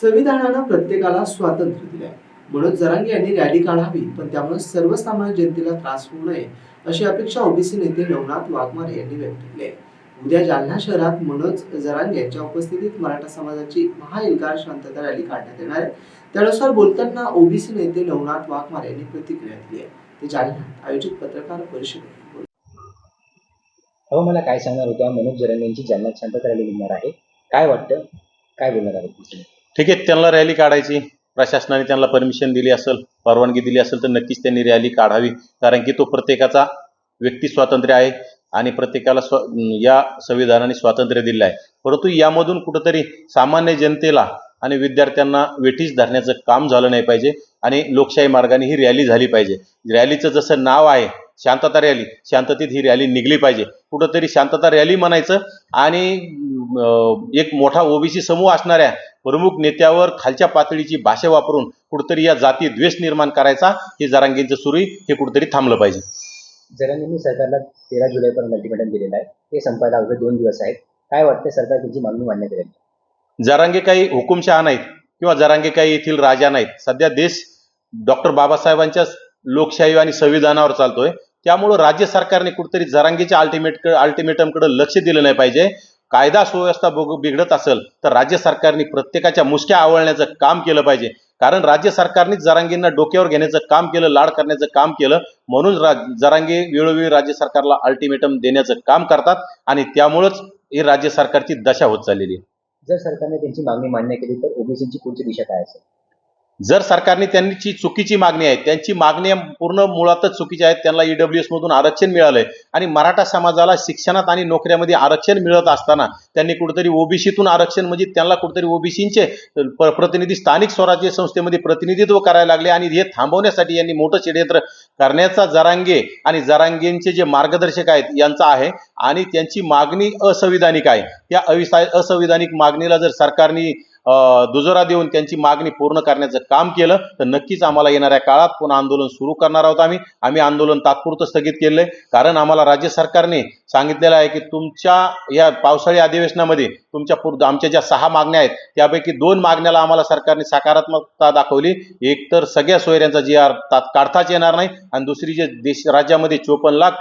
संविधानानं प्रत्येकाला स्वातंत्र्य दिले आहे म्हणून जरांगे यांनी रॅली काढावी पण त्यामुळे सर्वसामान्य जनतेला त्रास होऊ नये अशी अपेक्षा ओबीसी नेते नवनाथ वाघमारे यांनी व्यक्त केली आहे. उद्या जालना शहरात मनोज जरांगे यांच्या उपस्थितीत मराठा समाजाची महाएल्गार शांतता रॅली काढण्यात येणार आहे. त्यानुसार बोलताना ओबीसी नेते नवनाथ वाघमारे यांनी प्रतिक्रिया दिली आहे. ते जालन्यात आयोजित पत्रकार परिषदेत अहो मला काय सांगणार होत्या? मनोज जरांगे यांची जालन्यात शांतता रॅली निघणार आहे. काय वाटतं? काय बोलणार आहात? ठीक आहे त्यांना रॅली काढायची. प्रशासनाने त्यांना परमिशन दिली असेल परवानगी दिली असेल तर नक्कीच त्यांनी रॅली काढावी. कारण की तो प्रत्येकाचा व्यक्ती स्वातंत्र्य आहे आणि प्रत्येकाला स्व या संविधानाने स्वातंत्र्य दिलं आहे. परंतु यामधून कुठंतरी सामान्य जनतेला आणि विद्यार्थ्यांना वेठीस धरण्याचं काम झालं नाही पाहिजे आणि लोकशाही मार्गाने ही रॅली झाली पाहिजे. रॅलीचं जसं नाव आहे शांतता रॅली शांततेत ही रॅली निघली पाहिजे. कुठंतरी शांतता रॅली म्हणायचं आणि एक मोठा ओबीसी समूह असणाऱ्या प्रमुख नेत्यावर खालच्या पातळीची भाषा वापरून कुठंतरी या जाती द्वेष निर्माण करायचा हे जरांगींचं सुरू हे कुठंतरी थांबलं पाहिजे. जरंग यांनी सरकारला तेरा जुलैपर्यंत अल्टिमेटम दिलेलं आहे. ते संपायला अवघे दोन दिवस आहेत. काय वाटतं सरकार त्यांची मागणी मान्य करेल? जरांगे काही हुकुमशहा नाहीत किंवा जरांगे काही येथील राजा नाहीत. सध्या देश डॉक्टर बाबासाहेबांच्या लोकशाही आणि संविधानावर चालतोय. त्यामुळं राज्य सरकारने कुठेतरी जरांगेच्या अल्टिमेट अल्टिमेटमकडे लक्ष दिलं नाही पाहिजे. कायदा सुव्यवस्था बिघडत असेल तर राज्य सरकारने प्रत्येकाच्या मुसक्या आवळण्याचं काम केलं पाहिजे. कारण राज्य सरकारनेच जरांगींना डोक्यावर घेण्याचं काम केलं लाड करण्याचं काम केलं म्हणून रा वेळोवेळी राज्य सरकारला अल्टिमेटम देण्याचं काम करतात आणि त्यामुळंच ही राज्य सरकारची दशा होत चाललेली आहे. जर सरकारने त्यांची मागणी मान्य केली तर ओबीसीची पुढची दिशा काय असेल? जर सरकारने त्यांची चुकीची मागणी आहे त्यांची मागणी पूर्ण मुळातच चुकीची आहेत त्यांना ईडब्ल्यू एस मधून आरक्षण मिळालंय आणि मराठा समाजाला शिक्षणात आणि नोकऱ्यामध्ये आरक्षण मिळत असताना त्यांनी कुठेतरी ओबीसीतून आरक्षण म्हणजे त्यांना कुठेतरी ओबीसीचे प्रतिनिधी स्थानिक स्वराज्य संस्थेमध्ये प्रतिनिधित्व करायला लागले आणि हे थांबवण्यासाठी यांनी मोठं षडयंत्र करण्याचा जरांगे आणि जरांगेंचे जे मार्गदर्शक आहेत यांचा आहे आणि त्यांची मागणी असंविधानिक आहे. त्या अविसा असंविधानिक मागणीला जर सरकारने दुजोरा देऊन त्यांची मागणी पूर्ण करण्याचं काम केलं. तर नक्कीच आम्हाला येणाऱ्या काळात पुन्हा आंदोलन सुरू करणार आहोत आम्ही. आम्ही आंदोलन तात्पुरतं स्थगित केलंय. कारण आम्हाला राज्य सरकारने सांगितलेलं आहे की तुमच्या या पावसाळी अधिवेशनामध्ये तुमच्या पूर आमच्या ज्या सहा मागण्या आहेत त्यापैकी दोन मागण्याला आम्हाला सरकारने सकारात्मकता दाखवली. एक तर सगळ्या सोयऱ्यांचा जी आर तात काढताच येणार नाही आणि दुसरी जे देश राज्यामध्ये चोपन्न लाख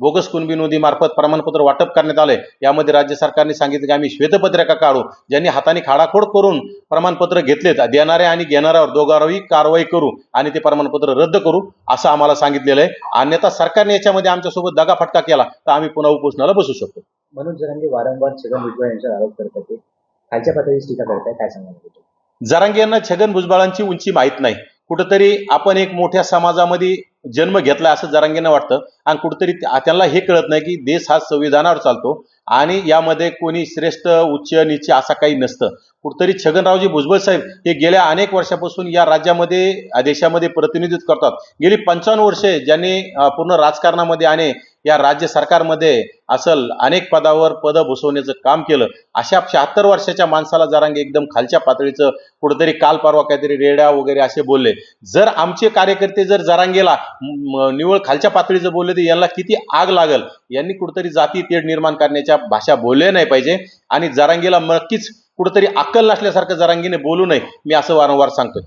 बोगस कुणबी नोंदीमार्फत प्रमाणपत्र वाटप करण्यात आलंय. यामध्ये राज्य सरकारने सांगितलं की आम्ही श्वेतपत्रिका काढू. ज्यांनी हाताने खाडाखोड करून प्रमाणपत्र घेतलेत देणाऱ्या आणि घेणाऱ्यावर दोघांवरही कारवाई करू आणि ते प्रमाणपत्र रद्द करू असं आम्हाला सांगितलेलं आहे. अन्यथा सरकारने याच्यामध्ये आमच्यासोबत दगाफटका केला तर आम्ही पुन्हा उपोषणाला बसू शकतो. मनोज जरंगे वारंवार छगन भुजबळ यांच्यावर आरोप करतात ते खालच्या पातळीची टीका करताय काय होते जरांगे यांना छगन भुजबळांची उंची माहीत नाही. कुठंतरी आपण एक मोठ्या समाजामध्ये जन्म घेतला असं जरांगींना वाटतं. आणि कुठेतरी त्यांना हे कळत नाही की देश हा संविधानावर चालतो. आणि यामध्ये कोणी श्रेष्ठ उच्च नीच असा काही नसतं. कुठतरी छगनरावजी भुजबळ साहेब हे गेल्या अनेक वर्षापासून या राज्यामध्ये देशामध्ये प्रतिनिधित्व करतात. गेली पंचावन्न वर्षे ज्यांनी पूर्ण राजकारणामध्ये आणि या राज्य सरकारमध्ये असल अनेक पदावर पदं भुसवण्याचं काम केलं. अशा शहात्तर वर्षाच्या माणसाला जरांगे एकदम खालच्या पातळीचं कुठेतरी काल परवा काहीतरी रेड्या वगैरे असे बोलले. जर आमचे कार्यकर्ते जर जरांगेला निवळ निव्वळ खालच्या पातळीचं बोलले तर यांना किती आग लागल? यांनी कुठेतरी जाती तेढ निर्माण करण्याच्या भाषा बोलल्या नाही पाहिजे. आणि जरांगेला नक्कीच कुठेतरी अक्कल नसल्यासारखं जरांगीने बोलू नये. मी असं वारंवार सांगतोय.